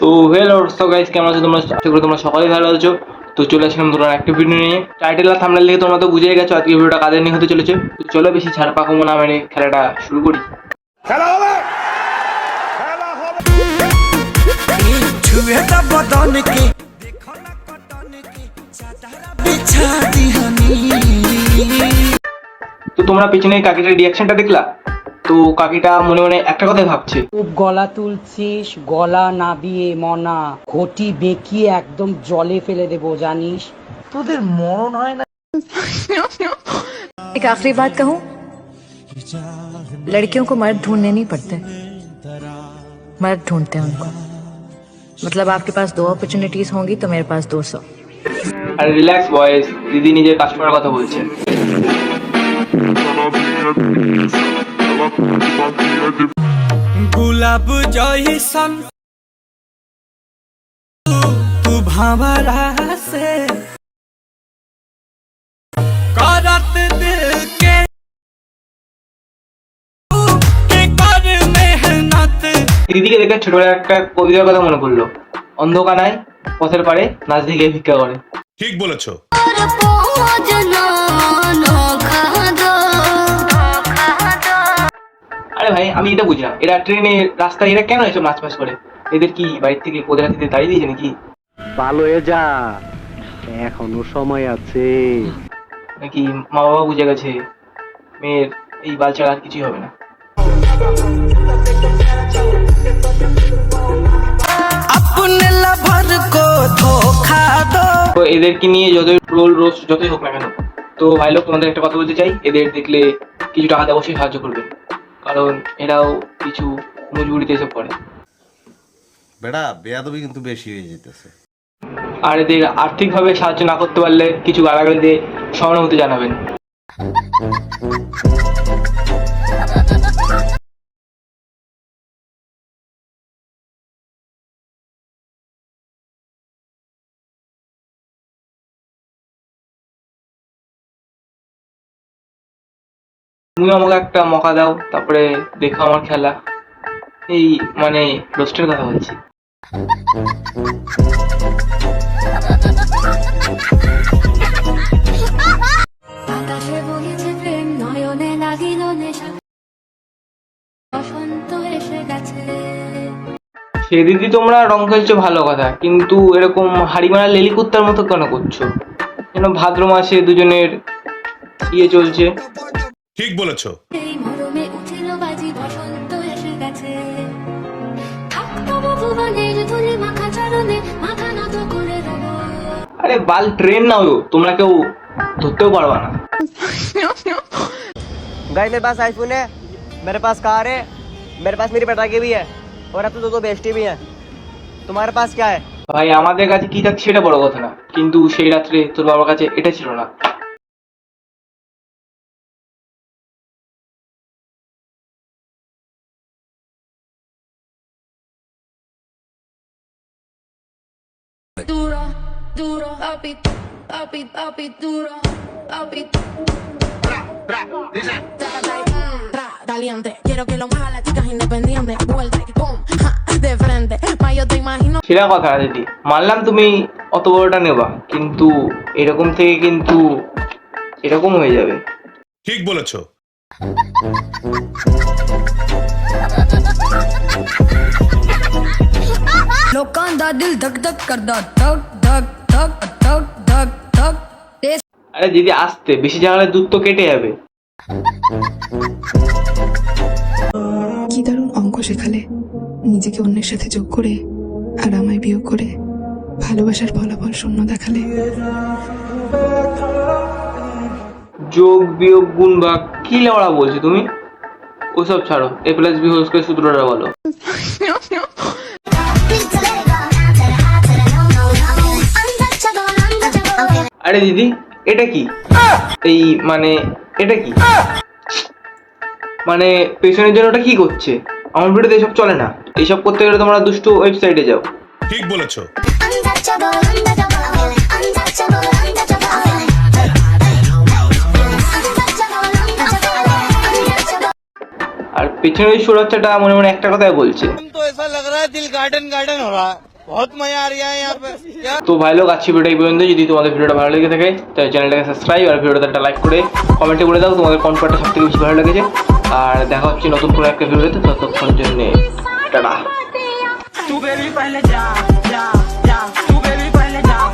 তো ওয়েল অর্থ গাইজ কেমন আছো তোমরা? আশা করি তোমরা সকালে ভালো আছো। তো চলে আসলাম ধরুন একটা ভিডিও নিয়ে। টাইটেল আর থামলে লিখে তোমরা তো বুঝে গেছো আজকে ভিডিওটা কাদের নিয়ে হতে চলেছে। তো চলো বেশি ছাড় পাকবো না মানে খেলাটা শুরু করি। খেলা হবে! খেলা হবে! বদন কি দেখো না কটন কি চাদরা তো তোমরা পিছনে কাকিটার রিয়াকশনটা দেখলা? তো কাকিটা মনে মনে একটা কথাই ভাবছে খুব গলা তুলছিস গলা নাবিয়ে মনা ঘটি বেঁকিয়ে একদম জলে ফেলে দেবো জানিস एक आखिरी बात कहूँ लड़कियों को मर्द ढूंढने नहीं पड़ते मर्द ढूंढते हैं उनको मतलब आपके पास दो अपॉर्चुनिटीज होंगी तो मेरे पास दो सौ আর রিল্যাক্স বয়েস দিদি নিজের কাস্টমারের কথা বলছে गुलाब जैसन तू भंवरा से करत दिल के के कर मेहनत দিদিকে দেখে ছোটবেলার একটা কবিতার কথা মনে পড়লো অন্ধকানায় পথের পাড়ে নাচ দিকে ভিক্ষা করে ঠিক বলেছো আরে ভাই আমি এটা বুঝলাম। এরা ট্রেনে রাস্তায় এরা কেন এসব নাচ করে? এদের কি বাড়ির থেকে কোদরা দিতে তাড়িয়ে দিয়েছে নাকি? ভালো হয়ে যা। এখনও সময় আছে। নাকি মা বাবা বুঝে গেছে মেয়ের এই বাল ছাড়া আর কিছুই হবে না? তো এদেরকে নিয়ে যতই রোল রোজ যতই হোক না কেন তো ভাই লোক তোমাদের একটা কথা বলতে চাই। এদের দেখলে কিছু টাকা দেওয়া অবশ্যই সাহায্য করবে। কারণ এরাও কিছু মজবুরিতে এসে পড়ে। বেড়া বেয়াদবি কিন্তু বেশি হয়ে যেতেছে। আর এদের আর্থিকভাবে সাহায্য না করতে পারলে কিছু গালাগালি দিয়ে সহানুভূতি জানাবেন। তুমি আমাকে একটা মকা দাও তারপরে দেখো আমার খেলা। এই মানে রোস্টের কথা বলছি। সে দিদি তোমরা রং খেলছো ভালো কথা। কিন্তু এরকম হাড়ি মারা লেলি কুত্তার মতো কেন করছ? যেন ভাদ্র মাসে দুজনের ইয়ে চলছে। ঠিক বলেছো এই মরমে উঠিল বাজি বসন্ত এসে গেছে থাকতো ভুবনের ধুলি মাখা চরণে মাথা নত করে রব আরে বাল ট্রেন নাও গো, তোমরা কেউ ধরতেও পারবা না गाइस मेरे पास आईफोन है मेरे पास कार है मेरे पास मेरी पटाखे भी है और अब तो दो दो बेस्टी भी है तुम्हारे पास क्या है ভাই আমাদের কাছে কি থাকছে সেটা বড় কথা না কিন্তু সেই রাত্রে তোর বাবার কাছে এটা ছিল না duro duro papi papi papi duro papi Tra, caliente quiero que lo mueva las chicas independientes vuelta y pum ja, de frente ma yo te imagino সেটা কথা না দিদি মানলাম তুমি অত বড়টা নেবা কিন্তু এরকম থেকে কিন্তু এরকম হয়ে যাবে ঠিক বলেছো ਲੋਕਾਂ ਦਾ ਦਿਲ ਧਕ ਧਕ ਕਰਦਾ ਧਕ ਧਕ ਧਕ ਧਕ ਧਕ ਧਕ। ਤੇ আরে দিদি আসতে বেশি ঝামেলায় দুধ তো কেটে যাবে। কি দারুণ অঙ্ক শেখালে। নিজেকে অন্যের সাথে যোগ করে আর আমায় বিয়োগ করে ভালোবাসার ফলাফল শূন্য দেখালে। যোগ বিয়োগ গুণ বা কি লড়া বলছো তুমি? ওসব ছাড়ো এ প্লাস বি হোল সূত্রটা বলো। আরে দিদি এটা কি? এই মানে এটা কি? মানে পেছনের জন্য ওটা কি করছে? আমার ভিডিওতে এসব চলে না। এইসব করতে গেলে তোমরা দুষ্টু ওয়েবসাইটে যাও। ঠিক বলেছ। আর পেছনের ওই সুরক্ষাটা মনে মনে একটা কথাই বলছে। তো এসা লাগ দিল গার্ডেন গার্ডেন হো बहुत मजा आ रहा है यहाँ पे क्या তো ভাই লোক আজকে ভিডিওটা এই পর্যন্ত যদি তোমাদের ভিডিওটা ভালো লেগে থাকে তাহলে চ্যানেলটাকে সাবস্ক্রাইব আর ভিডিওটা একটা লাইক করে কমেন্টে বলে দাও তোমাদের কোন পার্টটা সব থেকে বেশি ভালো লেগেছে আর দেখা হচ্ছে নতুন কোনো একটা ভিডিওতে ততক্ষণের জন্য টাটা तू बेबी पहले जा जा